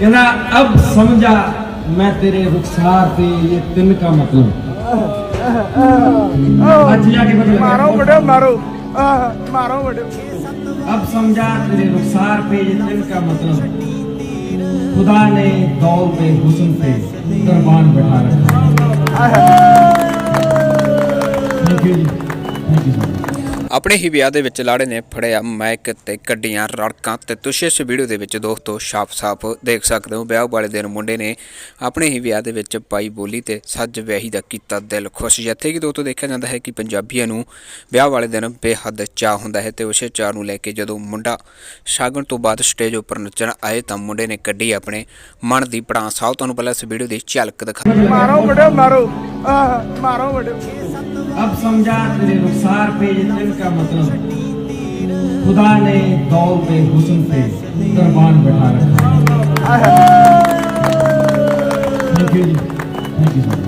कहना अब समझा मैं तेरे रुखसार पे ये तिन का मतलब आज जाके मतलब ਮਾਰੋ ਬੜੇ ਮਾਰੋ ਆਹ, ਮਾਰੋ ਬੜੇ अब समझा तेरे रुखसार पे ये तिन का मतलब खुदा ने दौलत हुस्न पे कुर्बान बैठा रखा thank you ji thank you so much ਆਪਣੇ ਹੀ ਵਿਆਹ ਦੇ ਵਿੱਚ ਲਾੜੇ ਨੇ ਫੜਿਆ ਮਾਈਕ ਤੇ ਕੱਢੀਆਂ ਰੜਕਾਂ ਤੇ ਤੁਸੀਂ ਇਸ ਵੀਡੀਓ ਦੇ ਵਿੱਚ ਦੋਸਤੋ ਸਾਫ਼-ਸਾਫ਼ ਦੇਖ ਸਕਦੇ ਹੋ। ਵਿਆਹ ਵਾਲੇ ਦਿਨ ਮੁੰਡੇ ਨੇ ਆਪਣੇ ਹੀ ਵਿਆਹ ਦੇ ਵਿੱਚ ਪਾਈ ਬੋਲੀ ਤੇ ਸੱਜ ਵਿਆਹੀ ਦਾ ਕੀਤਾ ਦਿਲ ਖੁਸ਼। ਜਿੱਥੇ ਕਿ ਦੋਸਤੋ ਦੇਖਿਆ ਜਾਂਦਾ ਹੈ ਕਿ ਪੰਜਾਬੀਆਂ ਨੂੰ ਵਿਆਹ ਵਾਲੇ ਦਿਨ ਬੇਹੱਦ ਚਾਹ ਹੁੰਦਾ ਹੈ ਤੇ ਉਸੇ ਚਾਹ ਨੂੰ ਲੈ ਕੇ ਜਦੋਂ ਮੁੰਡਾ ਸ਼ਾਗਣ ਤੋਂ ਬਾਅਦ ਸਟੇਜ ਉੱਪਰ ਨੱਚਣ ਆਏ ਤਾਂ ਮੁੰਡੇ ਨੇ ਕੱਢੀ ਆਪਣੇ ਮਨ ਦੀ ਪੜਾਂ ਆਓ ਤੁਹਾਨੂੰ ਪਹਿਲਾਂ ਇਸ ਵੀਡੀਓ ਦੀ ਝਲਕ ਦਿਖਾ ਮਾਰੋ ਬੜੇ ਮਾਰੋ। ਆਹ ਮਾਰੋ ਵੱਡੇ अब समझा तेरे रुखसार पे ये दिल का मतलब खुदा ने दौर पे हुसन पे दरबान बैठा रखा thank you ji thank you